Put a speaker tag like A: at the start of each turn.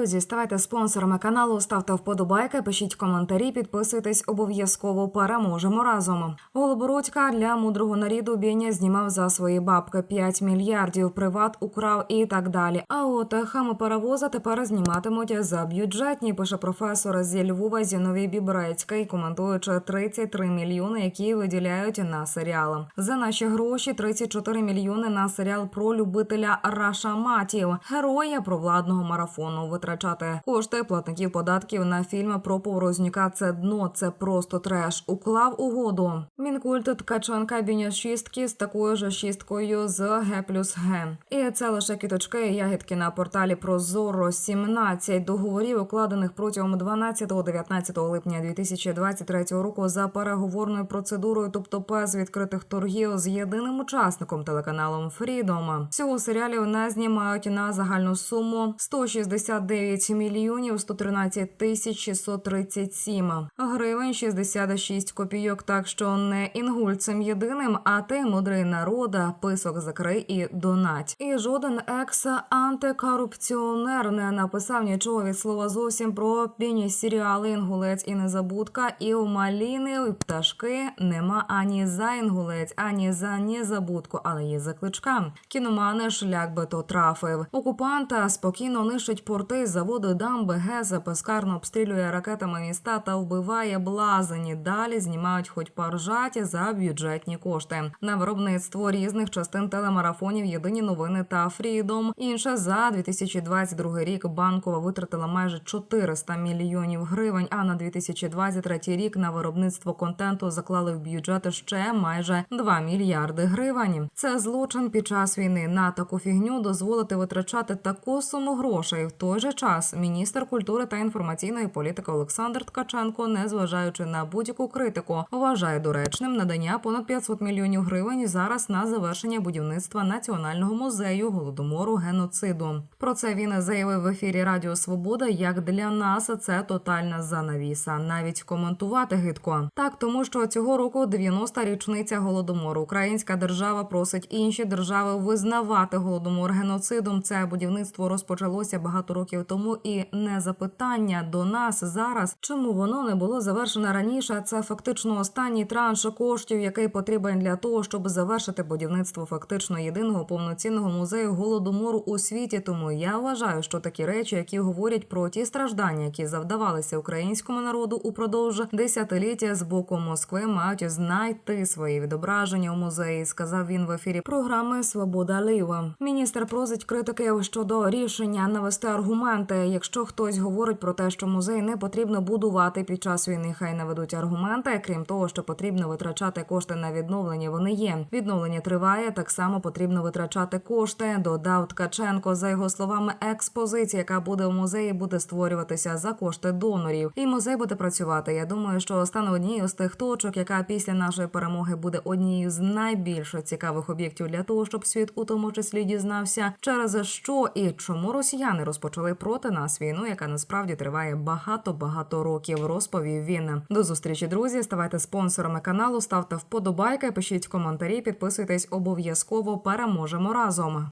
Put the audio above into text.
A: Друзі, ставайте спонсорами каналу, ставте вподобайки, пишіть коментарі, підписуйтесь обов'язково. Переможемо разом. Голобородька для мудрого наріду Бєня знімав за свої бабки 5 мільярдів, приват украв і так далі. А от хами паровоза тепер зніматимуть за бюджетні, пише професор зі Львова Зіновій Бібрецький, коментуючи 33 мільйони, які виділяють на серіал. За наші гроші 34 мільйони на серіал про любителя Рашаматів, героя провладного марафону. Витрачати кошти платників податків на фільм про Поворознюка – це дно, це просто треш. Уклав угоду. Мінкульт Ткаченка біня шістки з такою ж шісткою з Г плюс Г. І це лише кіточки ягідки на порталі Прозоро 17 договорів, укладених протягом 12-19 липня 2023 року за переговорною процедурою, тобто без відкритих торгів з єдиним учасником телеканалом Фрідом. Всього серіалів не знімають на загальну суму 169 мільйонів 113 тисяч 637 гривень 66 копійок. Так що не інгульцем єдиним, а ти мудрий народа, писок закрий і донать. І жоден екс антикорупціонер не написав нічого від слова зовсім про піні серіали інгулець і незабудка. І у маліни і пташки нема ані за інгулець, ані за незабудку, але є закличка. Кіномани шлях би то трафив. Окупанта спокійно нищить порти, заводи, дамби, гези, пескарно обстрілює ракетами міста та вбиває блазені. Далі знімають хоч поржаті за бюджетні кошти на виробництво різних частин телемарафонів. Єдині новини та Фрідом. Інша за 2022 рік банкова витратила майже 400 мільйонів гривень. А на 2023 рік на виробництво контенту заклали в бюджет ще майже 2 мільярди гривень. Це злочин під час війни. На таку фігню дозволити витрачати таку суму грошей. В той же час міністр культури та інформаційної політики Олександр Ткаченко, незважаючи на будь-яку критику, вважає доречним надання понад 500 мільйонів гривень зараз на завершення будівництва національного музею голодомору геноциду. Про це він заявив в ефірі Радіо Свобода. Як для нас це тотальна занавіса. Навіть коментувати гидко. Так, тому що цього року 90-та річниця голодомору. Українська держава просить інші держави визнавати голодомор геноцидом. Це будівництво розпочалося багато років тому, і не запитання до нас зараз, чому воно не було завершено раніше. Це фактично останній транш коштів, який потрібен для того, щоб завершити будівництво фактично єдиного повноцінного музею голодомору у світі. Тому я вважаю, що такі речі, які говорять про ті страждання, які завдавалися українському народу упродовж десятиліття з боку Москви, мають знайти своє відображення у музеї. Сказав він в ефірі програми Свобода Ліва. Міністр просить критиків щодо рішення навести аргументи. Якщо хтось говорить про те, що музей не потрібно будувати під час війни, хай наведуть аргументи. Крім того, що потрібно витрачати кошти на відновлення. Вони є. Відновлення триває. Так само потрібно витрачати кошти. Додав Ткаченко. За його словами, експозиція, яка буде у музеї, буде створюватися за кошти донорів. І музей буде працювати. Я думаю, що стане однією з тих точок, яка після нашої перемоги буде однією з найбільш цікавих об'єктів для того, щоб світ у тому числі дізнався, через що і чому росіяни розпочали проти нас війну, яка насправді триває багато багато років. Розповів він. До зустрічі, друзі. Ставайте спонсорами каналу, ставте вподобайки, пишіть коментарі, підписуйтесь обов'язково. Переможемо разом.